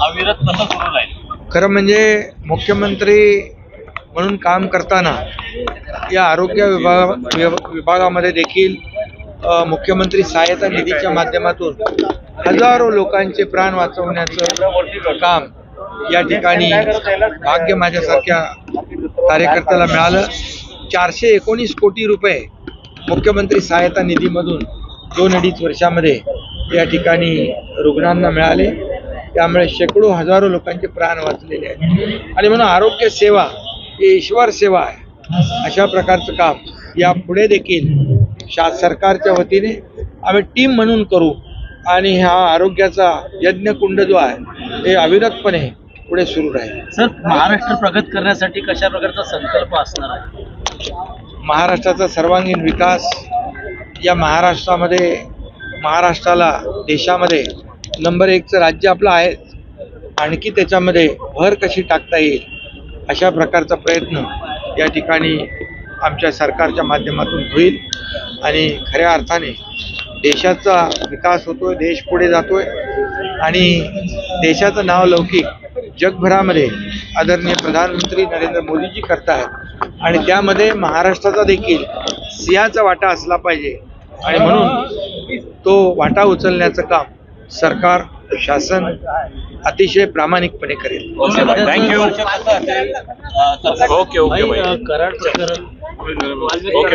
अविरत कसं सुरू राहील? खरं म्हणजे मुख्यमंत्री म्हणून काम करताना या आरोग्य विभाग विभागामध्ये देखील मुख्यमंत्री सहायता निधीच्या माध्यमातून हजारो लोकांचे प्राण वाचवण्याचं काम या ठिकाणी भाग्य माझ्यासारख्या कार्यकर्त्याला मिळालं. चारशे एकोणीस कोटी रुपये मुख्यमंत्री सहायता निधीमधून दोन अडीच वर्षामध्ये या ठिकाणी रुग्णांना मिळाले. त्यामुळे शेकडो हजारो लोकांचे प्राण वाचलेले आहेत. आणि म्हणून आरोग्य सेवा ही ईश्वर सेवा आहे. अशा प्रकारचं काम यापुढे देखील शा सरकारच्या वतीने आम्ही टीम म्हणून करू. आणि हा आरोग्याचा यज्ञकुंड जो आहे हे अविरतपणे पुढे सुरू राहील. सर महाराष्ट्र प्रगत करण्यासाठी कशा प्रकारचा संकल्प असणार आहे? महाराष्ट्राचा सर्वांगीण विकास या महाराष्ट्रामध्ये महाराष्ट्राला देशामध्ये नंबर एकचं राज्य आपलं आहे. आणखी त्याच्यामध्ये भर कशी टाकता येईल अशा प्रकारचा प्रयत्न या ठिकाणी आमच्या सरकारच्या माध्यमातून होईल. आणि खऱ्या अर्थाने देशाचा विकास होतोय देश पुढे जातोय. आणि देशाचं नाव लौकिक जगभरामध्ये आदरणीय प्रधानमंत्री नरेंद्र मोदीजी करतायत आणि त्यामध्ये महाराष्ट्राचा देखील सिंहाचा वाटा असला पाहिजे. आणि म्हणून तो वाटा उचलण्याचं काम सरकार शासन अतिशय प्रामाणिकपणे करेल. थँक्यू ओके ओके भाई कराड प्रकरण ओके